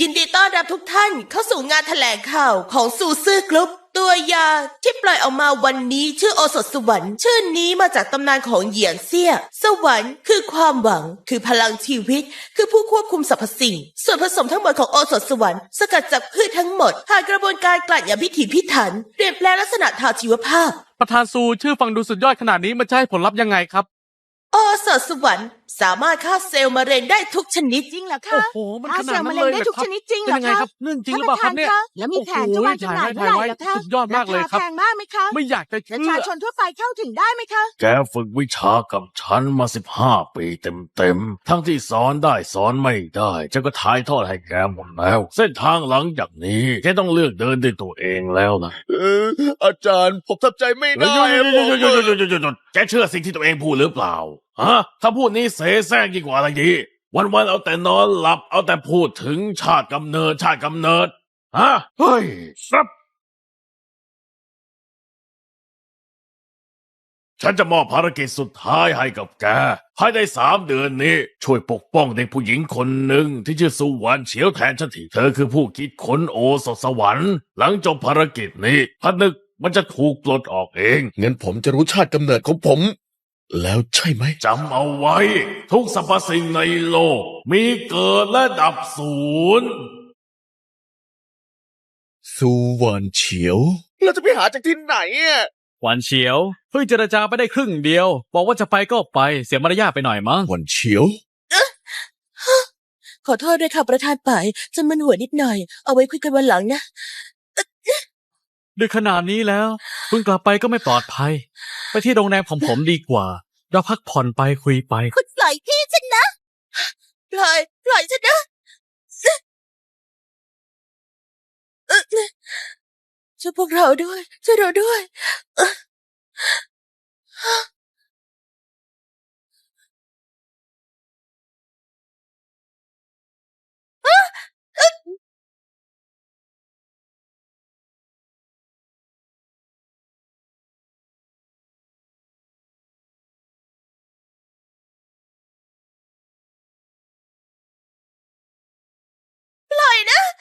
ยินดีต้อนรับทุกท่านเข้าสู่งานแถลงข่าวของซูซื่อกรุ๊ปตัวยาที่ปล่อยออกมาวันนี้ชื่อโอสถสวรรค์ ชื่อนี้มาจากตำนานของเหยียนเซี่ย สวรรค์คือความหวัง คือพลังชีวิต คือผู้ควบคุมสรรพสิ่ง ส่วนผสมทั้งหมดของโอสถสวรรค์สกัดจากพืชทั้งหมดผ่านกระบวนการกลั่นอย่างพิถีพิถันเปลี่ยนแปลงลักษณะทางชีวภาพ ประธานซูชื่อฟังดูสุดยอดขนาดนี้มันจะให้ผลลัพธ์ยังไงครับ โอสถสวรรค์สามารถฆ่าเซลล์มะเร็งได้ทุกชนิดจริงเหรอโอ้คะโหมันฆ่าขนาดนั้นเซลล์มะเลเร็งยได้เหรทุอกครับชนิดจริงเหรเป็นอยังไงคะครับเรื่องจริงหรือเปล่าครับเนี่ยท่นปะธแล้วมีแผนจะวางจำหน่ายเมื่อไหร่เหรอคะสุดยอดมากเลยครับาาแพงมากไหมคะไม่อยากจะปเชื่ระชาอชนทั่วไปเข้าถึงได้ไหมคะ แกฝึกวิชากับฉันมาสิบห้าปีเต็มๆทั้งที่สอนได้สอนไม่ได้ฉันก็ถ่ายทอดให้แกหมดแล้ว เส้นทางหลังจากนี้แกต้องเลือกเดินด้วยตัวเองแล้วนะเอออาจารย์ผมทำใจไม่หยุดได้หยุดหยุดหยุดหยุดหยุดหยุดผมหยุดหยุดหยุดแกเชื่อสิ่งที่ตัวเองพูดหรือเปล่า ฮะถ้าพูดนี้เสแสร้งยิ่งกว่าอะไรดี วันๆเอาแต่นอนหลับ เอาแต่พูดถึงชาติกำเนิดชาติกำเนิดฮะเฮ้ยซับฉันจะมอบภารกิจสุดท้ายให้กับแกภายในสามเดือนนี้ ช่วยปกป้องเด็กผู้หญิงคนหนึ่งที่ชื่อสุวรรณเฉียวแทนฉันทีเธอคือผู้คิดค้นโอสถสวรรค์ หลังจบภารกิจนี้พนึกมันจะถูกปลดออกเอง งั้นผมจะรู้ชาติกำเนิดของผม แล้วใช่ไหมจำเอาไว้ ทุกสรรพสิ่งในโลก มีเกิดและดับศูนย์สุวรรณเฉียว เราจะไปหาจากที่ไหนอะหวานเฉียวเพิ่งเจรจาไปได้ครึ่งเดียว บอกว่าจะไปก็ไปเสียมารยาทไปหน่อยมั้งวันเฉียว ขอโทษด้วยค่ะประธานป่ายฉันมึนหัวนิดหน่อย เอาไว้คุยกันวันหลังนะ ดึกขนาดนี้แล้วเพิ่งกลับไปก็ไม่ปลอดภัย ไปที่โรงแรมของผมดีกว่า เราพักผ่อนไปคุยไป คุณปล่อยพี่ฉันนะ ปล่อยปล่อยฉันนะช่วยพวกเราด้วย ช่วยเราด้วย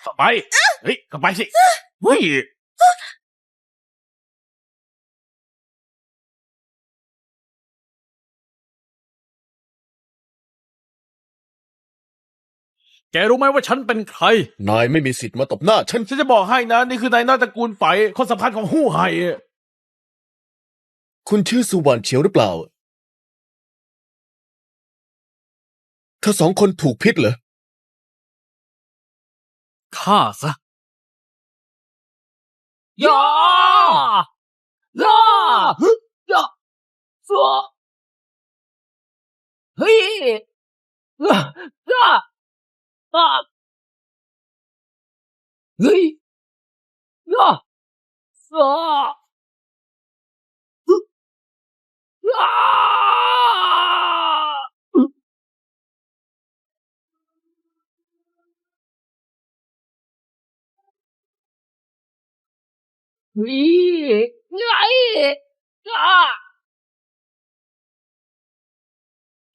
เอ่อเข้าไป เฮ้ยเข้าไปสิ เฮ้ย แกรู้ไหมว่าฉันเป็นใคร นายไม่มีสิทธิ์มาตบหน้าฉัน ฉันจะบอกให้นะนี่คือนายน้อยตระกูลไฝคนสำคัญของหู้ไห่อะคุณชื่อสุวรรณเฉียวหรือเปล่า เธอสองคนถูกพิษเหรอ ฆ่าซะย่าย่าย่าซัวเฮ้ 咦，哎，啊，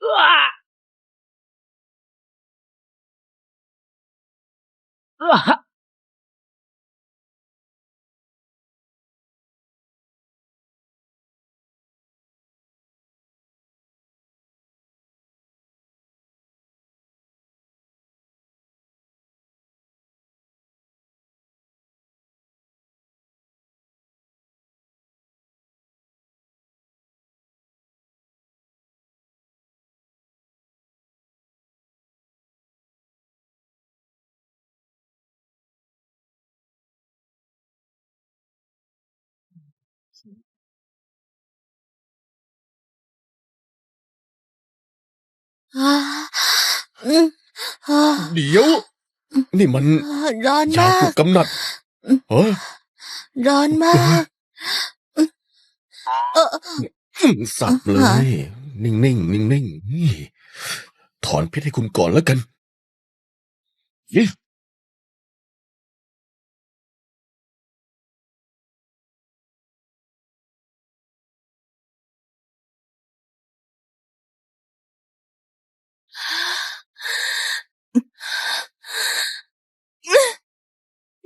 啊，啊， เดี๋ยว นี่มันร้อนยามากปลุกกำนัดเฮ้ยร้อนมากเออสับเลย นิ่งๆนิ่งๆนี่ถอนพิษให้คุณก่อนแล้วกันนี่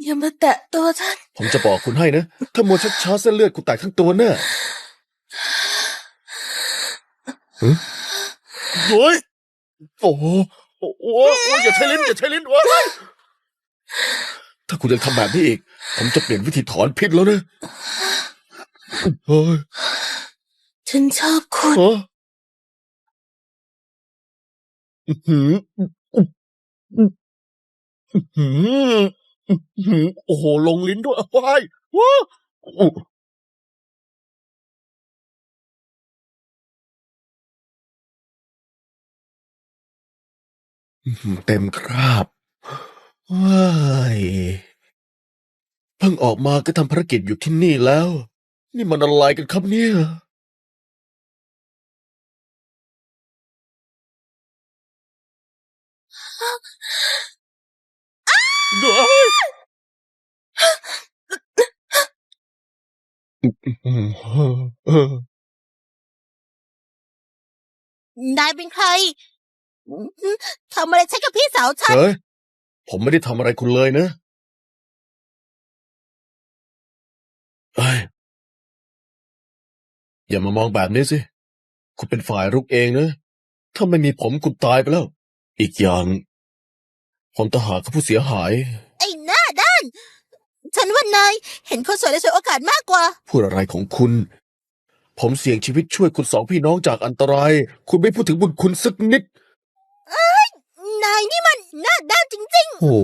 อย่ามาแตะตัวท่าน ผมจะบอกคุณให้นะ ถ้ามัวช้าๆเส้นเลือดคุณแตกทั้งตัวแน่หึโอ้ยโอ้โหโอ้โหโอ้โหอย่าใช้ลิ้นอย่าใช้ลิ้นโอ้ยถ้าคุณยังทำแบบนี้อีก ผมจะเปลี่ยนวิธีถอนพิษแล้วนะเฮ้ยฉันชอบคุณฮะอื้อหืออื้อหืออื้อหือ โอ้โห ลงลิ้นด้วยว้ายว้าอู้อื้อหือเต็มคราบว้ายเพิ่งออกมาก็ทำภารกิจอยู่ที่นี่แล้ว นี่มันอะไรกันครับเนี่ยเดี๋ยว นายเป็นใครทำอะไรใช้กับพี่สาวฉันเฮ้ยผมไม่ได้ทำอะไรคุณเลยนะเอ้ยอย่ามามองแบบนี้สิ คุณเป็นฝ่ายรุกเองนะ ถ้าไม่มีผมคุณตายไปแล้ว อีกอย่าง ผมตหารกับผู้เสียหาย ไอ้หน้าด้าน ฉันว่านายเห็นคนสวยและสวยโอกาสมากกว่า พูดอะไรของคุณ ผมเสี่ยงชีวิตช่วยคุณสองพี่น้องจากอันตราย คุณไม่พูดถึงบุญคุณสักนิด นายนี่มันหน้าด้านจริงโอ้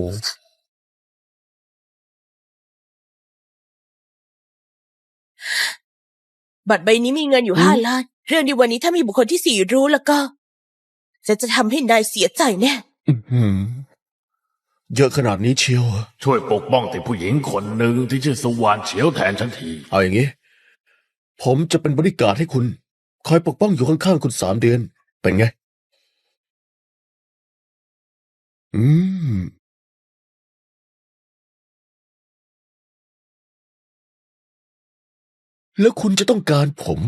บัตรใบนี้มีเงินอยู่อืมห้าล้าน เรื่องในวันนี้ถ้ามีบุคคลที่สี่รู้แล้วก็ฉันจะทำให้นายเสียใจแน่ อื้อหือ เยอะขนาดนี้เชียวเหรอช่วยปกป้องแต่ผู้หญิงคนหนึ่งที่ชื่อสุวรรณเฉียวแทนฉันทีเอาอย่างนี้ ผมจะเป็นบริการดให้คุณ คอยปกป้องอยู่ข้างๆคุณสามเดือน เป็นไง อืม แล้วคุณจะต้องการผม